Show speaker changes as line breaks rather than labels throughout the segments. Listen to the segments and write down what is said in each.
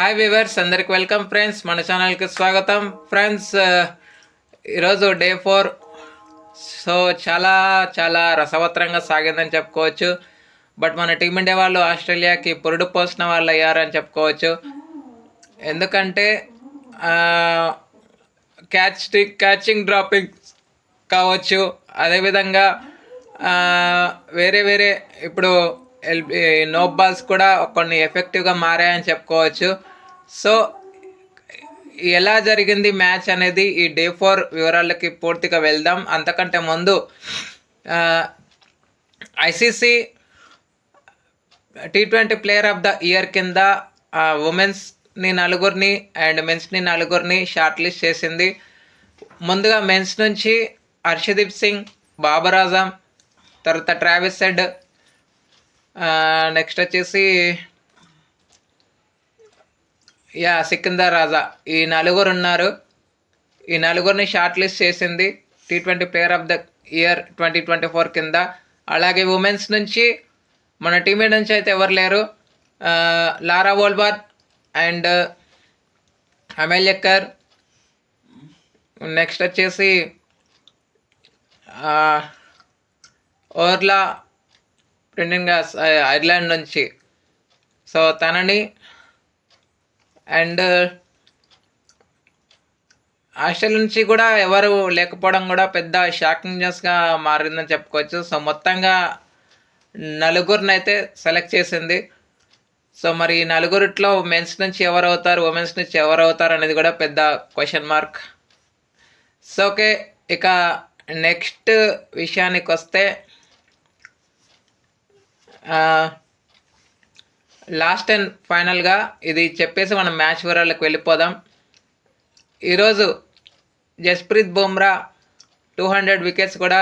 Hi viewers అందరికి welcome friends మన ఛానల్కి స్వాగతం. ఫ్రెండ్స్ uh, ఈరోజు డే ఫోర్ సో చాలా చాలా రసవత్రంగా సాగిందని చెప్పుకోవచ్చు. బట్ మన టీమిండియా వాళ్ళు ఆస్ట్రేలియాకి పురుడు పోసిన వాళ్ళు అయ్యారని చెప్పుకోవచ్చు. ఎందుకంటే క్యాచ్ క్యాచింగ్ డ్రాపింగ్ కావచ్చు. అదేవిధంగా వేరే వేరే ఇప్పుడు ఎల్ నో బాల్స్ కూడా కొన్ని ఎఫెక్టివ్గా మారాయని చెప్పుకోవచ్చు. సో ఎలా జరిగింది మ్యాచ్ అనేది ఈ డే ఫోర్ వివరాలకి పూర్తిగా వెళ్దాం. అంతకంటే ముందు ICC T twenty player of the year కింద ఉమెన్స్ని నలుగురిని అండ్ మెన్స్ని నలుగురిని షార్ట్ లిస్ట్ చేసింది. ముందుగా మెన్స్ నుంచి హర్షదీప్ సింగ్ బాబర్ ఆజం తర్వాత ట్రావిస్ సెడ్ నెక్స్ట్ వచ్చేసి యా సికిందర్ రాజా. ఈ నలుగురు ఉన్నారు ఈ నలుగురిని షార్ట్ లిస్ట్ చేసింది T twenty player of the year twenty twenty four కింద. అలాగే ఉమెన్స్ నుంచి మన టీమ్ నుంచి అయితే ఎవరు లేరు. లారా వోల్బార్ అండ్ అమెల్యక్కర్ నెక్స్ట్ వచ్చేసి ఓర్లా ప్రింటింగ్ ఐర్లాండ్ నుంచి. సో తనని అండ్ uh, హాస్టల్ నుంచి కూడా ఎవరు లేకపోవడం కూడా పెద్ద షాకింగ్ న్యూస్గా మారిందని చెప్పుకోవచ్చు. సో మొత్తంగా నలుగురిని అయితే సెలెక్ట్ చేసింది. సో మరి నలుగురిట్లో మెన్స్ నుంచి ఎవరు అవుతారు ఉమెన్స్ నుంచి ఎవరు అవుతారు అనేది కూడా పెద్ద క్వశ్చన్ మార్క్ సో ఓకే ఇక నెక్స్ట్ విషయానికి వస్తే uh, లాస్ట్ అండ్ ఫైనల్గా ఇది చెప్పేసి మనం మ్యాచ్ వివరాలకు వెళ్ళిపోదాం. ఈరోజు Jasprit Bumrah two hundred wickets కూడా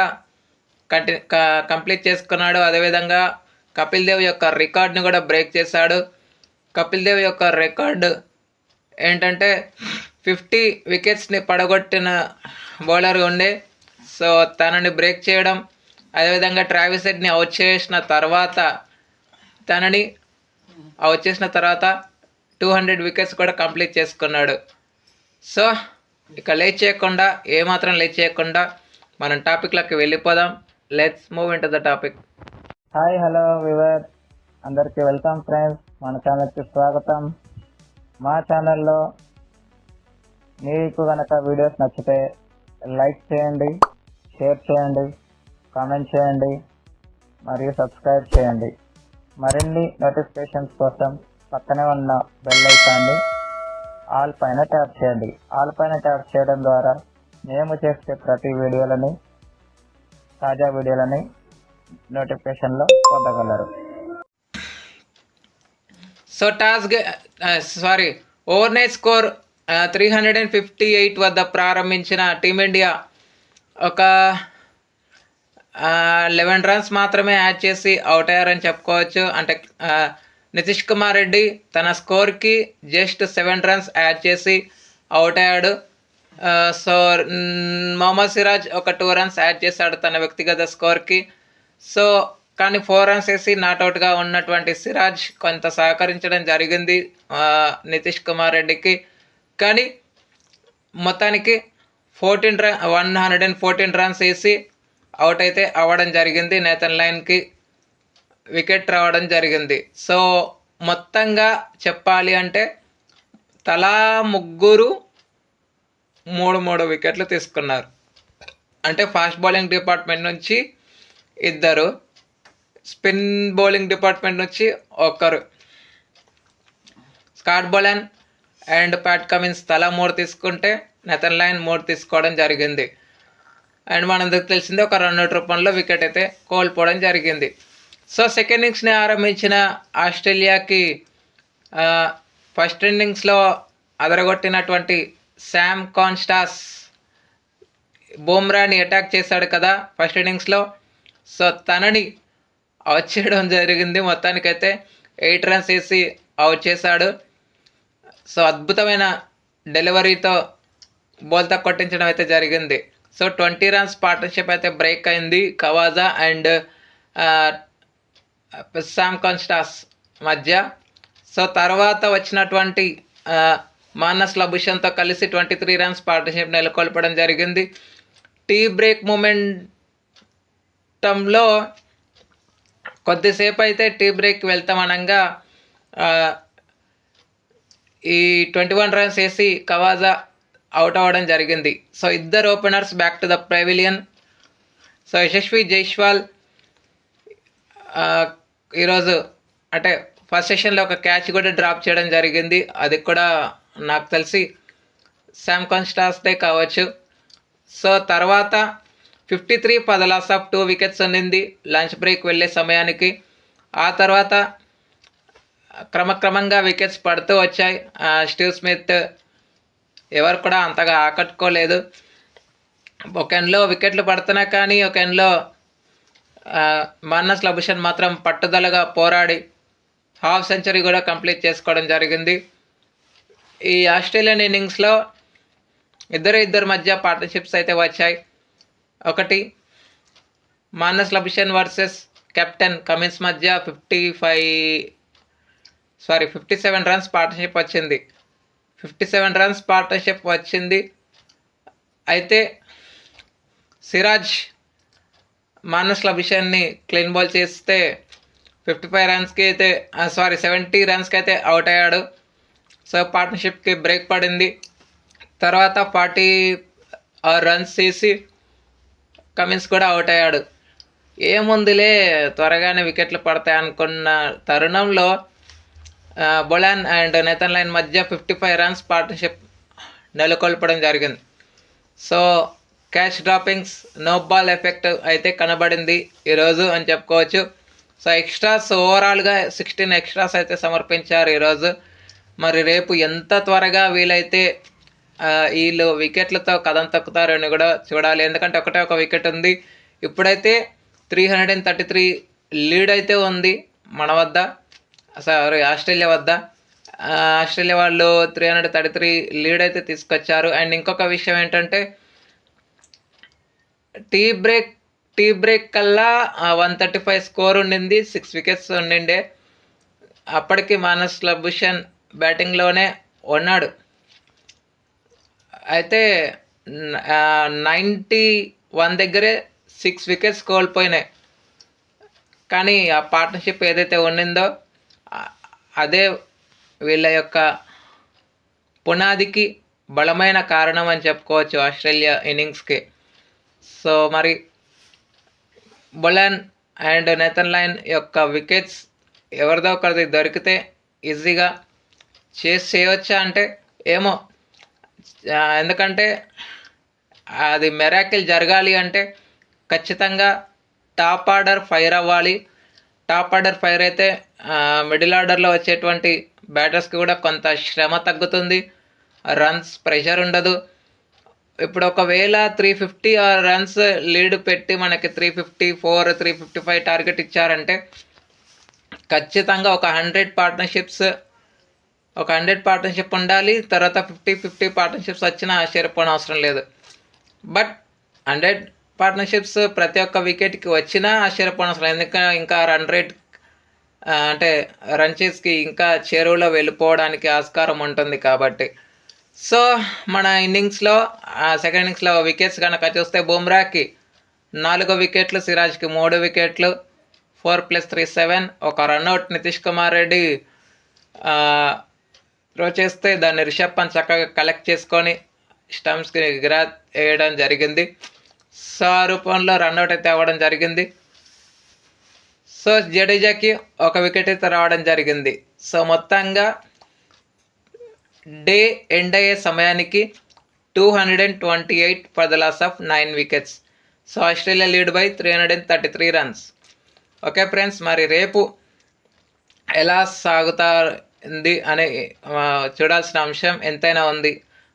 కంటి కంప్లీట్ చేసుకున్నాడు. అదేవిధంగా కపిల్ దేవ్ యొక్క రికార్డ్ని కూడా బ్రేక్ చేశాడు. కపిల్ దేవ్ యొక్క రికార్డు ఏంటంటే ఫిఫ్టీ వికెట్స్ని పడగొట్టిన బౌలర్ ఉండే. సో తనని బ్రేక్ చేయడం అదేవిధంగా ట్రావెల్ హెడ్ని అవుట్ చేసిన తర్వాత తనని ఆ వచ్చేసిన తర్వాత టూ హండ్రెడ్ వికెట్స్ కూడా కంప్లీట్ చేసుకున్నాడు. సో ఇక లేట్ చేయకుండా ఏమాత్రం లేట్ చేయకుండా మనం టాపిక్లోకి వెళ్ళిపోదాం. Let's move into the topic
hi hello viewer అందరికీ వెల్కమ్ ఫ్రెండ్స్. మన ఛానల్కి స్వాగతం. మా ఛానల్లో మీకు కనుక వీడియోస్ నచ్చితే లైక్ చేయండి షేర్ చేయండి కామెంట్ చేయండి మరియు సబ్స్క్రైబ్ చేయండి. మరిన్ని నోటిఫికేషన్స్ కోసం పక్కనే ఉన్న బెల్ ఐకాన్ని ఆల్ పైన ట్యాప్ చేయండి. ఆల్ పైన ట్యాప్ చేయడం ద్వారా మేము చేసే ప్రతి వీడియోలని తాజా వీడియోలని నోటిఫికేషన్లో పొందగలరు.
So task sorry overnight score three hundred and fifty eight వద్ద ప్రారంభించిన టీమిండియా ఒక లెవెన్ రన్స్ మాత్రమే యాడ్ చేసి అవుట్ అయ్యారని చెప్పుకోవచ్చు. అంటే నితీష్ కుమార్ రెడ్డి తన స్కోర్కి జస్ట్ సెవెన్ రన్స్ యాడ్ చేసి అవుట్ అయ్యాడు. సో మొహమ్మద్ సిరాజ్ ఒక టూ రన్స్ యాడ్ చేశాడు తన వ్యక్తిగత స్కోర్కి. సో కానీ ఫోర్ రన్స్ వేసి నాట్అవుట్గా ఉన్నటువంటి సిరాజ్ కొంత సహకరించడం జరిగింది నితీష్ కుమార్ రెడ్డికి. కానీ మొత్తానికి fourteen run one hundred and fourteen runs వేసి అవుట్ అయితే అవ్వడం జరిగింది. నేతన్ లైన్కి వికెట్ రావడం జరిగింది. సో మొత్తంగా చెప్పాలి అంటే తలా ముగ్గురు మూడు మూడు వికెట్లు తీసుకున్నారు. అంటే ఫాస్ట్ బౌలింగ్ డిపార్ట్మెంట్ నుంచి ఇద్దరు స్పిన్ బౌలింగ్ డిపార్ట్మెంట్ నుంచి ఒకరు. Scott Boland and Pat Cummins తలా మూడు తీసుకుంటే నెతన్ లైన్ మూడు తీసుకోవడం జరిగింది. అండ్ మనందరికి తెలిసిందే ఒక రెండు రూపంలో వికెట్ అయితే కోల్పోవడం జరిగింది. సో సెకండ్ ఇన్నింగ్స్ని ఆరంభించిన ఆస్ట్రేలియాకి ఫస్ట్ ఇన్నింగ్స్లో అదరగొట్టినటువంటి శామ్ కాన్స్టాస్ బుమ్రాని అటాక్ చేశాడు కదా ఫస్ట్ ఇన్నింగ్స్లో సో తనని అవుట్ చేయడం జరిగింది. మొత్తానికైతే ఎయిట్ రన్స్ వేసి అవుట్ చేశాడు. సో అద్భుతమైన డెలివరీతో బోల్తా కొట్టించడం అయితే జరిగింది. సో ట్వంటీ రన్స్ పార్ట్నర్షిప్ అయితే బ్రేక్ అయింది. కవాజా అండ్ శామ్ కాన్స్టాస్ మధ్య. సో తర్వాత వచ్చినటువంటి మానస్ లభుషన్తో కలిసి ట్వంటీ త్రీ రన్స్ పార్ట్నర్షిప్ నెలకొల్పడం జరిగింది. టీ బ్రేక్ మూమెంటంలో కొద్దిసేపు అయితే టీ బ్రేక్ వెళ్తాం అనగా ఈ ట్వంటీ వన్ రన్స్ వేసి కవాజా అవుట్ అవ్వడం జరిగింది. సో ఇద్దరు openers back to the pavilion so Yashasvi Jaiswal ఈరోజు అంటే ఫస్ట్ సెషన్లో ఒక క్యాచ్ కూడా డ్రాప్ చేయడం జరిగింది. అది కూడా నాకు తెలిసి శామ్ కాన్స్టాస్టే కావచ్చు. సో తర్వాత fifty three for the loss of two wickets ఉండింది లంచ్ బ్రేక్ వెళ్ళే సమయానికి. ఆ తర్వాత క్రమక్రమంగా వికెట్స్ పడుతూ వచ్చాయి. స్టీవ్ స్మిత్ ఎవరు కూడా అంతగా ఆకట్టుకోలేదు. ఒక ఎండ్లో వికెట్లు పడుతున్నా కానీ ఒక ఎండ్లో మన్నస్ లభుషన్ మాత్రం పట్టుదలగా పోరాడి హాఫ్ సెంచరీ కూడా కంప్లీట్ చేసుకోవడం జరిగింది. ఈ ఆస్ట్రేలియన్ ఇన్నింగ్స్లో ఇద్దరు ఇద్దరు మధ్య పార్ట్నర్షిప్స్ అయితే వచ్చాయి. ఒకటి Marnus Labuschagne versus captain Cummins మధ్య fifty five sorry fifty seven runs partnership వచ్చింది. ఫిఫ్టీ సెవెన్ రన్స్ పార్ట్నర్షిప్ వచ్చింది. అయితే సిరాజ్ మానస్ విషయాన్ని క్లీన్ బాల్ చేస్తే ఫిఫ్టీ ఫైవ్ రన్స్కి అయితే సారీ సెవెంటీ రన్స్కి అయితే అవుట్ అయ్యాడు. సో పార్ట్నర్షిప్కి బ్రేక్ పడింది. తర్వాత ఫార్టీ రన్స్ చేసి కమిన్స్ కూడా అవుట్ అయ్యాడు. ఏముందిలే త్వరగానే వికెట్లు పడతాయి అనుకున్న తరుణంలో బొలాన్ అండ్ నెతన్ లైన్ మధ్య ఫిఫ్టీ ఫైవ్ రన్స్ పార్ట్నర్షిప్ నెలకొల్పడం జరిగింది. So catch droppings no ball effect అయితే కనబడింది ఈరోజు అని చెప్పుకోవచ్చు. సో ఎక్స్ట్రాస్ ఓవరాల్గా సిక్స్టీన్ ఎక్స్ట్రాస్ అయితే సమర్పించారు ఈరోజు మరి రేపు ఎంత త్వరగా వీలైతే వీళ్ళు వికెట్లతో కథం తొక్కుతారని కూడా చూడాలి. ఎందుకంటే ఒకటే ఒక వికెట్ ఉంది. ఇప్పుడైతే three hundred and thirty three lead అయితే ఉంది మన వద్ద. సారీ ఆస్ట్రేలియా వద్ద? ఆస్ట్రేలియా వాళ్ళు three hundred thirty three lead అయితే తీసుకొచ్చారు. అండ్ ఇంకొక విషయం ఏంటంటే టీ బ్రేక్ టీ బ్రేక్ కల్లా వన్ థర్టీ ఫైవ్ స్కోర్ ఉండింది సిక్స్ వికెట్స్ ఉండిండే. అప్పటికి మానస్ లభూషణ్ బ్యాటింగ్లోనే ఉన్నాడు. అయితే నైంటీ వన్ దగ్గరే సిక్స్ వికెట్స్ కోల్పోయినాయి. కానీ ఆ పార్ట్నర్షిప్ ఏదైతే ఉండిందో అదే వీళ్ళ యొక్క పునాదికి బలమైన కారణం అని చెప్పుకోవచ్చు ఆస్ట్రేలియా ఇన్నింగ్స్కి. సో మరి బొలన్ అండ్ నెతన్ లైన్ యొక్క వికెట్స్ ఎవరిదో ఒకరిది దొరికితే ఈజీగా చేసి చేయవచ్చా అంటే ఏమో. ఎందుకంటే అది మెరాకిల్ జరగాలి అంటే ఖచ్చితంగా టాప్ ఆర్డర్ ఫైర్ అవ్వాలి. టాప్ ఆర్డర్ ఫైర్ అయితే మిడిల్ ఆర్డర్లో వచ్చేటువంటి బ్యాటర్స్కి కూడా కొంత శ్రమ తగ్గుతుంది. రన్స్ ప్రెషర్ ఉండదు. ఇప్పుడు ఒకవేళ త్రీ ఫిఫ్టీ రన్స్ లీడ్ పెట్టి మనకి three fifty four three fifty five target ఇచ్చారంటే ఖచ్చితంగా ఒక హండ్రెడ్ పార్ట్నర్షిప్స్ ఒక హండ్రెడ్ పార్ట్నర్షిప్ ఉండాలి. తర్వాత ఫిఫ్టీ ఫిఫ్టీ పార్ట్నర్షిప్స్ వచ్చినా ఆశ్చర్యపోవడం అవసరం లేదు. బట్ హండ్రెడ్ పార్ట్నర్షిప్స్ ప్రతి ఒక్క వికెట్కి వచ్చినా ఆశ్చర్యపోవడం ఎందుకంటే ఇంకా రన్ రేట్ అంటే రన్చేస్కి ఇంకా చెరువులో వెళ్ళిపోవడానికి ఆస్కారం ఉంటుంది కాబట్టి. సో మన ఇన్నింగ్స్లో సెకండ్ ఇన్నింగ్స్లో వికెట్స్ కనుక చూస్తే బుమ్రాకి నాలుగు వికెట్లు సిరాజ్కి మూడు వికెట్లు ఫోర్ ప్లస్ త్రీ సెవెన్ ఒక run out Nitish Kumar Reddy throw చేస్తే దాన్ని రిషబ్ పంత్ చక్కగా కలెక్ట్ చేసుకొని స్టంప్స్కి గిరా వేయడం జరిగింది. సో ఆ రూపంలో రన్అట్ అయితే అవ్వడం జరిగింది. సో జడేజాకి ఒక వికెట్ అయితే రావడం జరిగింది. సో మొత్తంగా డే ఎండ్ అయ్యే సమయానికి two hundred and twenty eight for the loss of nine wickets. So Australia lead by three hundred and thirty three runs. Okay friends మరి రేపు ఎలా సాగుతుంది అనే చూడాల్సిన అంశం ఎంతైనా ఉంది.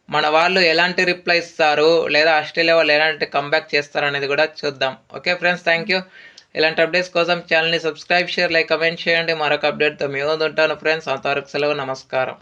మన వాళ్ళు ఎలాంటి రిప్లై ఇస్తారు లేదా ఆస్ట్రేలియా వాళ్ళు ఎలాంటి కంబ్యాక్ చేస్తారు అనేది కూడా చూద్దాం. ఓకే ఫ్రెండ్స్ థ్యాంక్ యూ ఇలాంటి అప్డేట్స్ కోసం ఛానల్ని సబ్స్క్రైబ్ షేర్ లైక్ కమెంట్ చేయండి. మరొక అప్డేట్తో మీ ముందు ఉంటాను ఫ్రెండ్స్. అంతవరకు సెలవు నమస్కారం.